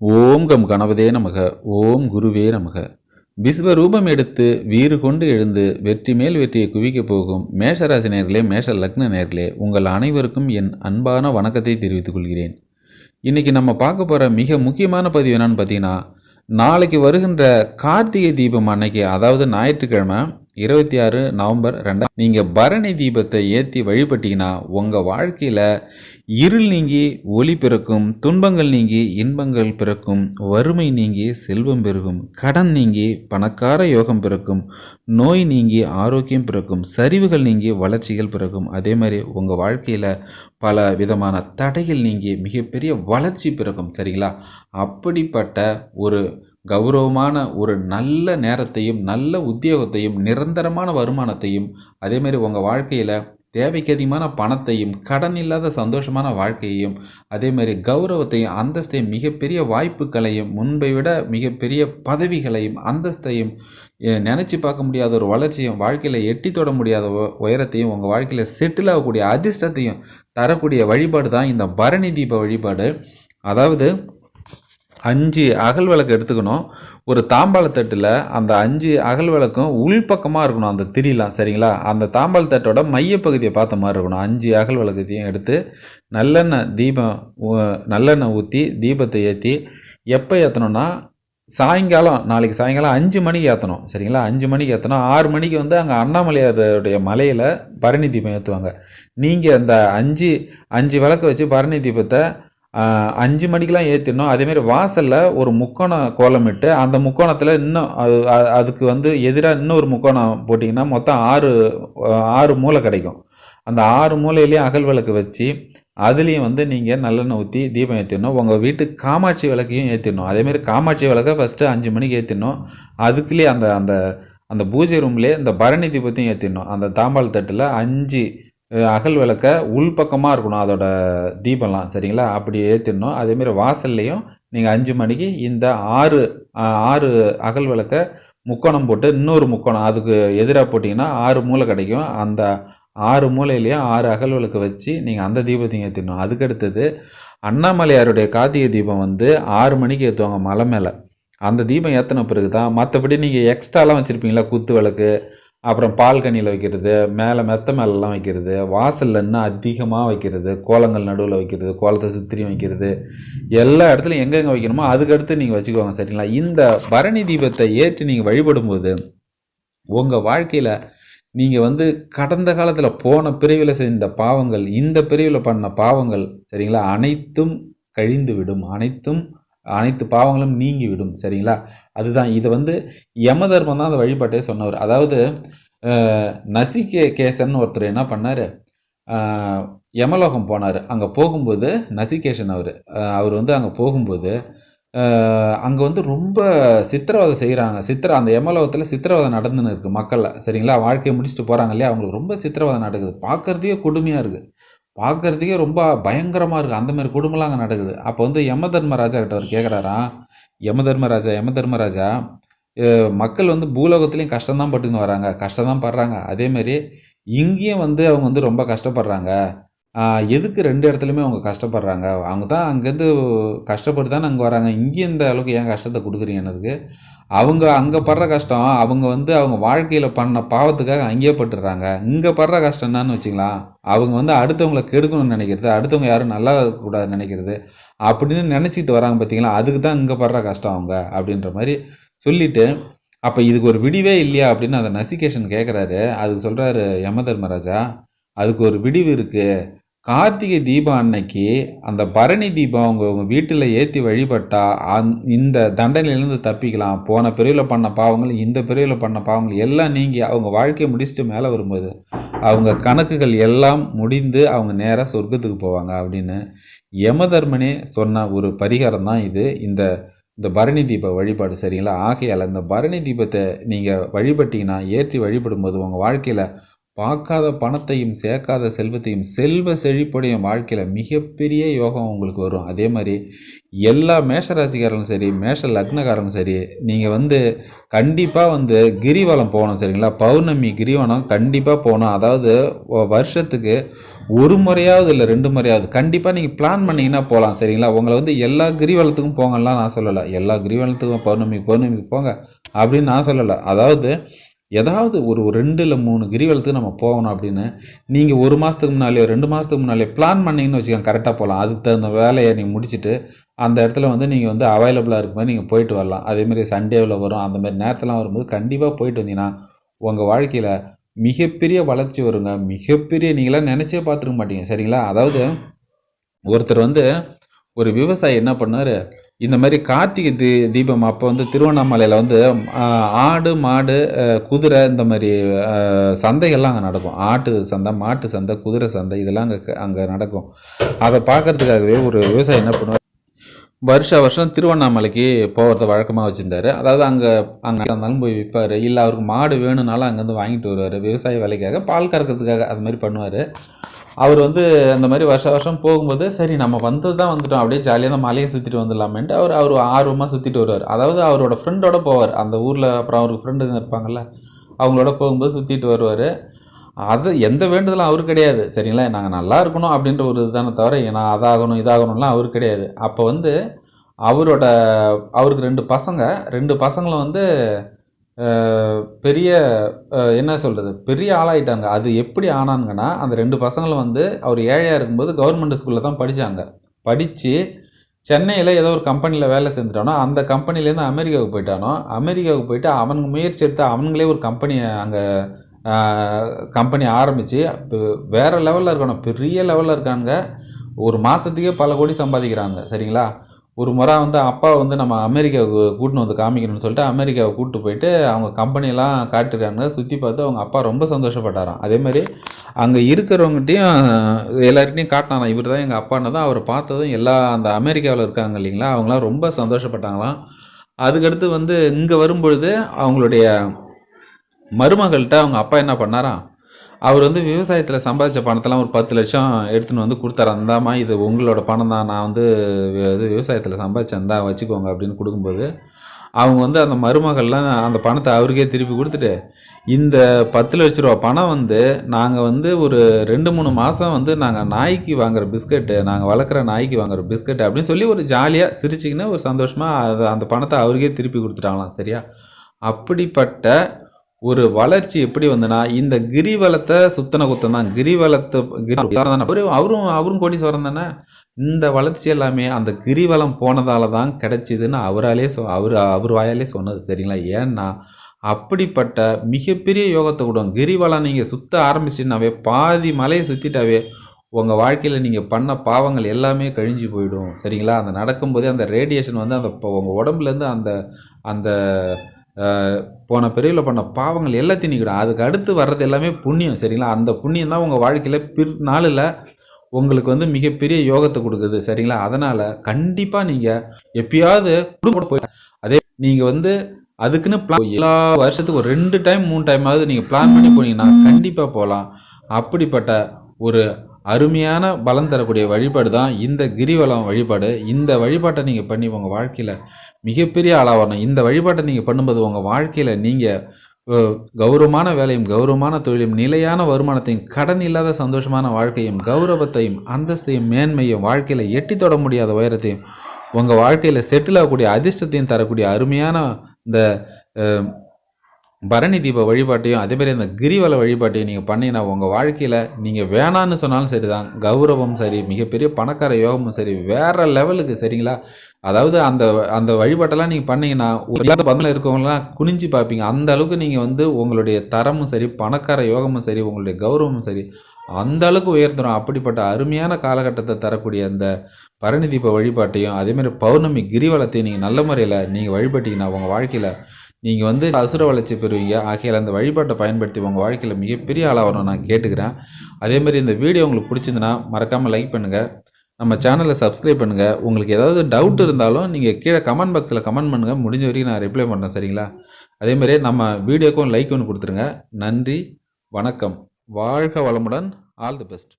ஓம் come கணவதே நமக ஓம் குருவே நமக. விஸ்வரூபம் எடுத்து வீறு கொண்டு எழுந்து வெற்றி மேல் வெற்றியை குவிக்கப் போகும் மேஷராசி நேர்களே மேஷ லக்ன நேர்களே உங்கள் அனைவருக்கும் என் அன்பான வணக்கத்தை தெரிவித்துக் கொள்கிறேன். இன்னைக்கு நம்ம பார்க்க போகிற மிக முக்கியமான பதிவு என்னன்னு பார்த்தீங்கன்னா நாளைக்கு வருகின்ற கார்த்திகை தீபம் அன்னைக்கு அதாவது ஞாயிற்றுக்கிழமை இருபத்தி ஆறு நவம்பர் ரெண்டாம் நீங்கள் பரணி தீபத்தை ஏற்றி வழிபட்டீங்கன்னா உங்கள் வாழ்க்கையில் இருள் நீங்கி ஒளி பிறக்கும் துன்பங்கள் நீங்கி இன்பங்கள் பிறக்கும் வறுமை நீங்கி செல்வம் பெருகும் கடன் நீங்கி பணக்கார யோகம் பிறக்கும் நோய் நீங்கி ஆரோக்கியம் பிறக்கும் சரிவுகள் நீங்கி வளர்ச்சிகள் பிறக்கும். அதே மாதிரி உங்கள் வாழ்க்கையில் பல விதமான தடைகள் நீங்கி மிகப்பெரிய வளர்ச்சி பிறக்கும் சரிங்களா? அப்படிப்பட்ட ஒரு கௌரவமான ஒரு நல்ல நேரத்தையும் நல்ல உத்தியோகத்தையும் நிரந்தரமான வருமானத்தையும் அதேமாரி உங்கள் வாழ்க்கையில் தேவைக்கு அதிகமான பணத்தையும் கடன் இல்லாத சந்தோஷமான வாழ்க்கையையும் அதேமாரி கௌரவத்தையும் அந்தஸ்தையும் மிகப்பெரிய வாய்ப்புகளையும் முன்பை விட மிகப்பெரிய பதவிகளையும் அந்தஸ்தையும் நினச்சி பார்க்க முடியாத ஒரு வளர்ச்சியும் வாழ்க்கையில் எட்டி தொட முடியாத உயரத்தையும் உங்கள் வாழ்க்கையில் செட்டில் ஆகக்கூடிய அதிர்ஷ்டத்தையும் தரக்கூடிய வழிபாடு தான் இந்த பரணி தீப வழிபாடு. அதாவது அஞ்சு அகல் விளக்கு எடுத்துக்கணும். ஒரு தாம்பாள தட்டில் அந்த அஞ்சு அகல் விளக்கும் உள்பக்கமாக இருக்கணும் அந்த திரிலாம் சரிங்களா? அந்த தாம்பாள தட்டோட மையப்பகுதியை பார்த்த மாதிரி இருக்கணும். அஞ்சு அகல் விளக்கத்தையும் எடுத்து நல்லெண்ணெய் தீபம் நல்லெண்ணெய் ஊற்றி தீபத்தை ஏற்றி எப்போ ஏற்றணும்னா சாயங்காலம் நாளைக்கு சாயங்காலம் அஞ்சு மணிக்கு ஏற்றணும் சரிங்களா? அஞ்சு மணிக்கு ஏற்றணும் ஆறு மணிக்கு வந்து அங்கே அண்ணாமலையாருடைய மலையில் பரணி தீபம் ஏற்றுவாங்க நீங்கள் அந்த அஞ்சு அஞ்சு விளக்கு வச்சு பரணி தீபத்தை அஞ்சு மணிக்கெலாம் ஏற்றிடணும் அதேமாரி வாசலில் ஒரு முக்கோணம் கோலமிட்டு அந்த முக்கோணத்தில் இன்னும் அது அதுக்கு வந்து எதிராக இன்னொரு முக்கோணம் போட்டிங்கன்னா மொத்தம் ஆறு ஆறு மூலை கிடைக்கும். அந்த ஆறு மூலையிலையும் அகல் விளக்கு வச்சு அதுலேயும் வந்து நீங்கள் நல்லெண்ணெய் ஊற்றி தீபம் ஏற்றிடணும் உங்கள் வீட்டு காமாட்சி விளக்கையும் ஏற்றிடணும் அதேமாரி காமாட்சி விளக்கை ஃபஸ்ட்டு அஞ்சு மணிக்கு ஏற்றிடணும் அதுக்குள்ளேயே அந்த அந்த அந்த பூஜை ரூம்லேயே இந்த பரணி தீபத்தையும் ஏற்றிடணும் அந்த தாம்பாள் தட்டில் அஞ்சு அகல் விளக்க உள்பக்கமாக இருக்கணும் அதோட தீபம்லாம் சரிங்களா? அப்படி ஏற்றிடணும் அதேமாரி வாசல்லையும் நீங்கள் அஞ்சு மணிக்கு இந்த ஆறு ஆறு அகல் விளக்க முக்கோணம் போட்டு இன்னொரு முக்கோணம் அதுக்கு எதிராக போட்டிங்கன்னா ஆறு மூலை கிடைக்கும். அந்த ஆறு மூலையிலையும் ஆறு அகல் விளக்கு வச்சு நீங்கள் அந்த தீபத்தையும் ஏற்றிடணும் அதுக்கடுத்தது அண்ணாமலையாருடைய கார்த்திகை தீபம் வந்து ஆறு மணிக்கு ஏற்றுவாங்க மலை மேலே. அந்த தீபம் ஏற்றின பிறகு தான் மற்றபடி நீங்கள் எக்ஸ்ட்ராலாம் வச்சுருப்பீங்களா குத்து விளக்கு அப்புறம் பால்கனியில் வைக்கிறது மேலே மெத்த மேலெலாம் வைக்கிறது வாசலில் இன்னும் அதிகமாக வைக்கிறது கோலங்கள் நடுவில் வைக்கிறது கோலத்தை சுற்றியும் வைக்கிறது எல்லா இடத்துலையும் எங்கெங்கே வைக்கணுமோ அதுக்கடுத்து நீங்கள் வச்சுக்கோங்க சரிங்களா? இந்த பரணி தீபத்தை ஏற்றி நீங்கள் வழிபடும்போது உங்கள் வாழ்க்கையில் நீங்கள் வந்து கடந்த காலத்தில் போன பிரிவில் செய்த பாவங்கள் இந்த பிரிவில் பண்ண பாவங்கள் சரிங்களா? அனைத்தும் கழிந்து விடும் அனைத்தும் அனைத்து பாவங்களும் நீங்கி விடும் சரிங்களா? அதுதான். இது வந்து யம தர்மம் தான் அந்த வழிபாட்டே சொன்னவர். அதாவது நசிகே கேசன் ஒருத்தர் என்ன பண்ணார்? யமலோகம் போனார். அங்கே போகும்போது நசிகேஷன் அவர் அவர் வந்து அங்கே போகும்போது அங்கே வந்து ரொம்ப சித்திரவதை செய்கிறாங்க சித்திர அந்த யமலோகத்தில் சித்திரவதை நடந்துன்னு இருக்குது மக்களில் சரிங்களா? வாழ்க்கையை முடிச்சுட்டு போகிறாங்க இல்லையா? அவங்களுக்கு ரொம்ப சித்திரவதை நடக்குது. பார்க்குறதே கொடுமையாக இருக்குது பார்க்கறதுக்கே ரொம்ப பயங்கரமாக இருக்குது அந்த மாதிரி கொடுமைலாம் அங்கே நடக்குது. அப்போ வந்து யம தர்மராஜா கிட்ட அவர் கேட்குறாராம் யம தர்மராஜா யம தர்மராஜா மக்கள் வந்து பூலோகத்துலேயும் கஷ்டம்தான் பட்டுன்னு வராங்க. கஷ்டம் தான் படுறாங்க அதேமாரி இங்கேயும் வந்து அவங்க வந்து ரொம்ப கஷ்டப்படுறாங்க. எதுக்கு ரெண்டு இடத்துலையுமே அவங்க கஷ்டப்படுறாங்க? அவங்க தான் அங்கேருந்து கஷ்டப்பட்டு தானே அங்கே வராங்க. இங்கேயும் இந்த அளவுக்கு ஏன் கஷ்டத்தை கொடுக்குறீங்க எனக்கு அவங்க அங்கே படுற கஷ்டம் அவங்க வந்து அவங்க வாழ்க்கையில் பண்ண பாவத்துக்காக அங்கேயே பட்டுடுறாங்க. இங்கே படுற கஷ்டம் என்னன்னு வச்சுக்கலாம். அவங்க வந்து அடுத்தவங்களை கெடுக்கணும்னு நினைக்கிறது அடுத்தவங்க யாரும் நல்லா இருக்கக்கூடாதுன்னு நினைக்கிறது அப்படின்னு நினச்சிக்கிட்டு வராங்க பார்த்தீங்களா? அதுக்கு தான் இங்கே படுற கஷ்டம் அவங்க அப்படின்ற மாதிரி சொல்லிவிட்டு அப்போ இதுக்கு ஒரு விடிவே இல்லையா அப்படின்னு அந்த நசிகேஷன் கேட்குறாரு அதுக்கு சொல்கிறாரு யம தர்மராஜா அதுக்கு ஒரு விடிவு இருக்குது கார்த்திகை தீபம் அன்னைக்கு அந்த பரணி தீபம் அவங்க உங்கள் வீட்டில் ஏற்றி வழிபட்டால் அந் இந்த தண்டனையிலேருந்து தப்பிக்கலாம். போன பிரிவில் பண்ண பாவங்கள் இந்த பிரிவில் பண்ண பாவங்கள் எல்லாம் நீங்கி அவங்க வாழ்க்கையை முடிச்சுட்டு மேலே வரும்போது அவங்க கணக்குகள் எல்லாம் முடிந்து அவங்க நேராக சொர்க்கத்துக்கு போவாங்க அப்படின்னு யமதர்மனே சொன்ன ஒரு பரிகாரம் தான் இது. இந்த இந்த பரணி தீப வழிபாடு சரிங்களா? ஆகையால் இந்த பரணி தீபத்தை நீங்கள் வழிபட்டிங்கன்னா ஏற்றி வழிபடும்போது உங்கள் வாழ்க்கையில் பார்க்காத பணத்தையும் சேர்க்காத செல்வத்தையும் செல்வ செழிப்புடையும் வாழ்க்கையில் மிகப்பெரிய யோகம் உங்களுக்கு வரும். அதே மாதிரி எல்லா மேஷராசிக்காரங்களும் சரி மேஷ லக்னக்காரங்களும் சரி நீங்கள் வந்து கண்டிப்பாக வந்து கிரிவலம் போகணும் சரிங்களா? பௌர்ணமி கிரிவலம் கண்டிப்பாக போகணும். அதாவது வருஷத்துக்கு ஒரு முறையாவது இல்லை ரெண்டு முறையாவது கண்டிப்பாக நீங்கள் பிளான் பண்ணிங்கன்னா போகலாம் சரிங்களா? உங்களை வந்து எல்லா கிரிவலத்துக்கும் போங்கலாம் நான் சொல்லலை. எல்லா கிரிவலத்துக்கும் பௌர்ணமி பௌர்ணமிக்கு போங்க அப்படின்னு நான் சொல்லலை. அதாவது ஏதாவது ஒரு ரெண்டு இல்லை மூணு கிரிவலத்துக்கு நம்ம போகணும் அப்படின்னு நீங்கள் ஒரு மாதத்துக்கு முன்னாலேயோ ரெண்டு மாதத்துக்கு முன்னாலே பிளான் பண்ணீங்கன்னு வச்சுக்கோங்க கரெக்டாக போகலாம் அதுக்கு தகுந்த வேலையை நீங்கள் முடிச்சுட்டு அந்த இடத்துல வந்து நீங்கள் வந்து அவைலபிளாக இருக்கும்போது நீங்கள் போயிட்டு வரலாம். அதேமாதிரி சண்டேவில் வரும் அந்த மாதிரி வரும்போது கண்டிப்பாக போயிட்டு வந்தீங்கன்னா உங்கள் வாழ்க்கையில் மிகப்பெரிய வளர்ச்சி வருங்க. மிகப்பெரிய நீங்களாம் நினச்சே பார்த்துருக்க மாட்டீங்க. சரிங்களா? அதாவது ஒருத்தர் வந்து ஒரு விவசாயி என்ன பண்ணார்? இந்த மாதிரி கார்த்திகை தீ தீபம் அப்போ வந்து திருவண்ணாமலையில் வந்து ஆடு மாடு குதிரை இந்த மாதிரி சந்தைகள்லாம் அங்கே நடக்கும். ஆட்டு சந்தை மாட்டு சந்தை குதிரை சந்தை இதெல்லாம் அங்கே அங்கே நடக்கும். அதை பார்க்கறதுக்காகவே ஒரு விவசாயி என்ன பண்ணுவார்? வருஷ வருஷம் திருவண்ணாமலைக்கு போகிறத வழக்கமாக வச்சுருந்தாரு. அதாவது அங்கே அங்கே இருந்தாலும் போய் விற்பார் இல்லை அவருக்கு மாடு வேணும்னாலும் அங்கேருந்து வாங்கிட்டு வருவார். விவசாய வேலைக்காக பால் கறக்கிறதுக்காக அது மாதிரி பண்ணுவார். அவர் வந்து அந்த மாதிரி வருஷ வருஷம் போகும்போது சரி நம்ம வந்தது தான் வந்துட்டோம். அப்படியே ஜாலியாக தான் மலையை சுற்றிட்டு வந்துடலாமேன்ட்டு அவர் அவர் ஆர்வமாக சுற்றிட்டு வருவார். அதாவது அவரோட ஃப்ரெண்டோட போவார். அந்த ஊரில் அப்புறம் அவருக்கு ஃப்ரெண்டுங்க இருப்பாங்கல்ல அவங்களோட போகும்போது சுற்றிட்டு வருவார். அது எந்த வேண்டுதலும் அவரு கிடையாது. சரிங்களா? நாங்கள் நல்லா இருக்கணும் அப்படின்ற ஒரு இதுதானே தவிர நான் அதாகணும் இதாகணும்லாம் அவரு கிடையாது. அப்போ வந்து அவரோட அவருக்கு ரெண்டு பசங்க ரெண்டு பசங்களும் வந்து பெரிய என்ன சொல்கிறது பெரிய ஆளாயிட்டாங்க. அது எப்படி ஆனாங்கன்னா அந்த ரெண்டு பசங்களும் வந்து அவர் ஏழையாக இருக்கும்போது கவர்மெண்ட் ஸ்கூலில் தான் படித்தாங்க படித்து சென்னையில் ஏதோ ஒரு கம்பெனியில் வேலை செஞ்சுட்டானோ அந்த கம்பெனிலேருந்து அமெரிக்காவுக்கு போயிட்டானோ அமெரிக்காவுக்கு போயிட்டு அவனுக்கு முயற்சி எடுத்து அவங்களே ஒரு கம்பெனியை அங்கே கம்பெனி ஆரம்பித்து வேறு லெவலில் இருக்கணும் பெரிய லெவலில் இருக்கானுங்க. ஒரு மாதத்துக்கே பல கோடி சம்பாதிக்கிறாங்க சரிங்களா? ஒரு முறை வந்து அப்பா வந்து நம்ம அமெரிக்காவுக்கு கூட்டின்னு வந்து காமிக்கணும்னு சொல்லிட்டு அமெரிக்காவை கூப்பிட்டு போயிட்டு அவங்க கம்பெனியெல்லாம் காட்டுறாங்க சுற்றி பார்த்து அவங்க அப்பா ரொம்ப சந்தோஷப்பட்டாராம். அதேமாதிரி அங்கே இருக்கிறவங்ககிட்டையும் எல்லாருக்கிட்டையும் காட்டினாராம். இவர் தான் எங்கள் அப்பான்னு அவரை பார்த்ததும் எல்லா அந்த அமெரிக்காவில் இருக்காங்க இல்லைங்களா? அவங்களாம் ரொம்ப சந்தோஷப்பட்டாங்களாம். அதுக்கடுத்து வந்து இங்கே வரும்பொழுது அவங்களுடைய மருமகள்கிட்ட அவங்க அப்பா என்ன பண்ணாராம்? அவர் வந்து விவசாயத்தில் சம்பாதிச்ச பணத்தெல்லாம் ஒரு பத்து லட்சம் எடுத்துன்னு வந்து கொடுத்தாரு. அந்தாம்மா இது உங்களோட பணம் தான். நான் வந்து இது விவசாயத்தில் சம்பாதிச்சேன். தான் வச்சுக்கோங்க அப்படின்னு கொடுக்கும்போது அவங்க வந்து அந்த மருமகள்லாம் அந்த பணத்தை அவருக்கே திருப்பி கொடுத்துட்டு இந்த பத்து லட்ச ரூபா பணம் வந்து நாங்கள் வந்து ஒரு ரெண்டு மூணு மாதம் வந்து நாங்கள் நாய்க்கு வாங்குற பிஸ்கட்டு நாங்கள் வளர்க்குற நாய்க்கு வாங்குற பிஸ்கட்டு அப்படின்னு சொல்லி ஒரு ஜாலியாக சிரிச்சிக்கின்னு ஒரு சந்தோஷமாக அந்த பணத்தை அவருக்கே திருப்பி கொடுத்துட்டாங்களாம். சரியா? அப்படிப்பட்ட ஒரு வளர்ச்சி எப்படி வந்துன்னா இந்த கிரிவலத்தை சுத்தன குத்தம் தான். கிரிவலத்தை கிரி- அவரும் அவரும் கோடீஸ்வரம் தானே? இந்த வளர்ச்சி எல்லாமே அந்த கிரிவலம் போனதால தான் கிடைச்சிதுன்னு அவராலே சொ அவர் அவர் வாயாலே சொன்னது சரிங்களா? ஏன்னா அப்படிப்பட்ட மிகப்பெரிய யோகத்தை கொடுக்கும் கிரிவலம் நீங்கள் சுத்த ஆரம்பிச்சின்னாவே பாதி மலையை சுற்றிட்டாவே உங்கள் வாழ்க்கையில் நீங்கள் பண்ண பாவங்கள் எல்லாமே கழிஞ்சு போயிடும் சரிங்களா? அந்த நடக்கும்போதே அந்த ரேடியேஷன் வந்து அந்த இப்போ உங்கள் உடம்புலேருந்து அந்த அந்த போன பிறவியில் பண்ண பாவங்கள் எல்லாத்தையும் நீக்கிடும். அதுக்கு அடுத்து வர்றது எல்லாமே புண்ணியம் சரிங்களா? அந்த புண்ணியம் தான் உங்கள் வாழ்க்கையில் பிற் நாளில் உங்களுக்கு வந்து மிகப்பெரிய யோகத்தை கொடுக்குது சரிங்களா? அதனால் கண்டிப்பாக நீங்கள் எப்பயாவது குடும்பம் போய் அதே நீங்கள் வந்து அதுக்குன்னு பிளான் எல்லா வருஷத்துக்கு ஒரு ரெண்டு டைம் மூணு டைமாவது நீங்கள் பிளான் பண்ணி போனீங்கன்னா கண்டிப்பாக போகலாம் அப்படிப்பட்ட ஒரு அருமையான பலன் தரக்கூடிய வழிபாடு தான் இந்த கிரிவலம் வழிபாடு. இந்த வழிபாட்டை நீங்கள் பண்ணி உங்கள் வாழ்க்கையில் மிகப்பெரிய ஆளாகணும் இந்த வழிபாட்டை நீங்கள் பண்ணும்போது உங்கள் வாழ்க்கையில் நீங்கள் கௌரவமான வேலையும் கௌரவமான தொழிலும் நிலையான வருமானத்தையும் கடன் இல்லாத சந்தோஷமான வாழ்க்கையும் கௌரவத்தையும் அந்தஸ்தையும் மேன்மையும் வாழ்க்கையில் எட்டி தொட முடியாத உயரத்தையும் உங்கள் வாழ்க்கையில் செட்டில் ஆகக்கூடிய அதிர்ஷ்டத்தையும் தரக்கூடிய அருமையான இந்த பரணி தீப வழிபாட்டையும் அதேமாதிரி இந்த கிரிவல வழிபாட்டையும் நீங்கள் பண்ணீங்கன்னா உங்கள் வாழ்க்கையில் நீங்கள் வேணான்னு சொன்னாலும் சரி தான் கௌரவம் சரி மிகப்பெரிய பணக்கார யோகமும் சரி வேறு லெவலுக்கு சரிங்களா? அதாவது அந்த அந்த வழிபாட்டெல்லாம் நீங்கள் பண்ணீங்கன்னா இல்லாத பதில் இருக்கவங்களாம் குனிஞ்சு பார்ப்பீங்க. அந்த அளவுக்கு நீங்கள் வந்து உங்களுடைய தரமும் சரி பணக்கார யோகமும் சரி உங்களுடைய கௌரவமும் சரி அந்த அளவுக்கு உயர்த்துறோம் அப்படிப்பட்ட அருமையான காலகட்டத்தை தரக்கூடிய அந்த பரணி தீப வழிபாட்டையும் அதேமாதிரி பௌர்ணமி கிரிவலத்தையும் நீங்கள் நல்ல முறையில் நீங்கள் வழிபட்டீங்கன்னா உங்கள் வாழ்க்கையில் நீங்கள் வந்து அசுர வளர்ச்சி பெறுவீங்க. ஆகையால் அந்த வழிபாட்டை பயன்படுத்தி உங்கள் வாழ்க்கையில் மிகப்பெரிய ஆளாக வரணும் நான் கேட்டுக்கிறேன். அதேமாதிரி இந்த வீடியோ உங்களுக்கு பிடிச்சிருந்துன்னா மறக்காமல் லைக் பண்ணுங்கள் நம்ம சேனலை சப்ஸ்கிரைப் பண்ணுங்கள் உங்களுக்கு ஏதாவது டவுட் இருந்தாலும் நீங்கள் கீழே கமெண்ட் பாக்ஸில் கமெண்ட் பண்ணுங்கள் முடிஞ்ச வரைக்கும் நான் ரிப்ளை பண்ணுறேன் சரிங்களா? அதேமாதிரி நம்ம வீடியோக்கும் லைக் ஒன்று கொடுத்துருங்க. நன்றி வணக்கம். வாழ்க வளமுடன். All the best